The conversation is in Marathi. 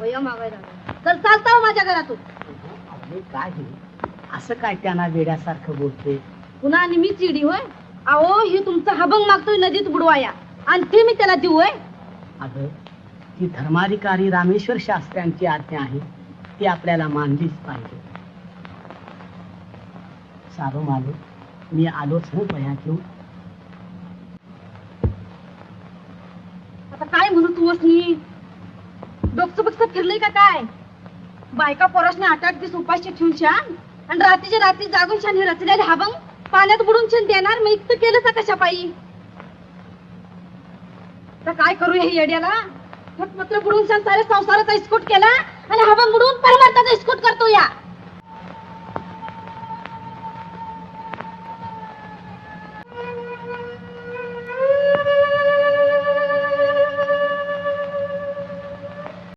वय मागायला चल चालता हो माझ्या घरातून. अरे काय हे? असं काय त्यांना वेड्यासारखं बोलते? पुन्हा आणि मी चिडी होय? अहो ही तुमचा हबंग मागतोय नदीत बुडवाया. आणि ते मी त्याला देऊ होय? अगं ती धर्माधिकारी रामेश्वर शास्त्र्यांची आज्ञा आहे ती आपल्याला मानलीच पाहिजे. सारो मालो मी आलोच हं बया घेऊन आता काय म्हणू तू असनी डोकचं का काय? बायका पोरासने आठ आठ दिवस उपाशी ठेवून छान आणि रात्रीच्या रात्री जागून छान हे रचलेले हाबंग पाण्यात बुडून छान देणार मी इतकं केलं का कशा पायी? तर काय करू हे येड्याला? मात्र बुडून छान सारे संसाराचा इस्कोट केला आणि हाबंग बुडून परमार्थाचा